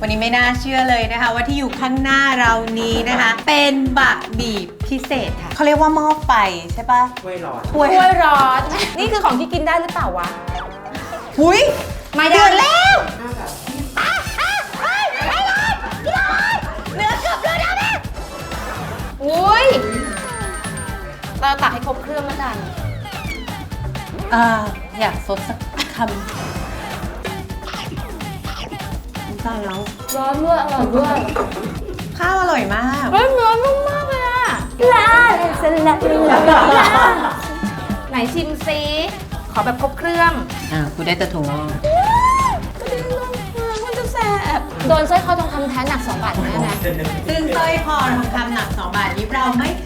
วันนี้ไม่น่าเชื่อเลยนะคะ ว่าที่อยู่ข้างหน้าเรานี้นะคะ เป็นบะหมี่พิเศษค่ะเขาเรียกว่าหม้อไฟใช่ปะถ้วยร้อนถ้วยถ้วยร้อน นี่คือของที่กินได้หรือเปล่าวะหุยไม่ได้เดือดแล้วอุ้ยเราตักให้ครบเครื่องแล้วกัน อ่า อยากซดสักคำน้ำ ตาลแล้วร้อนด้วยอร่อยด้วยข้าวอร่อยมากเฮ้ยเนื้อนุ่มมากเลยอะลาสลัดลาไหนชิมซิขอแบบครบเครื่องอ่ากูได้แต่ถุงงอกกระเด็นลงมามันจะแสบโดนสร้อยคอทองคำแท้หนัก2บาทแน่นะซึ่งสร้อยคอทองคำหนัก2บาทนี้เราไม่ขายแต่เรา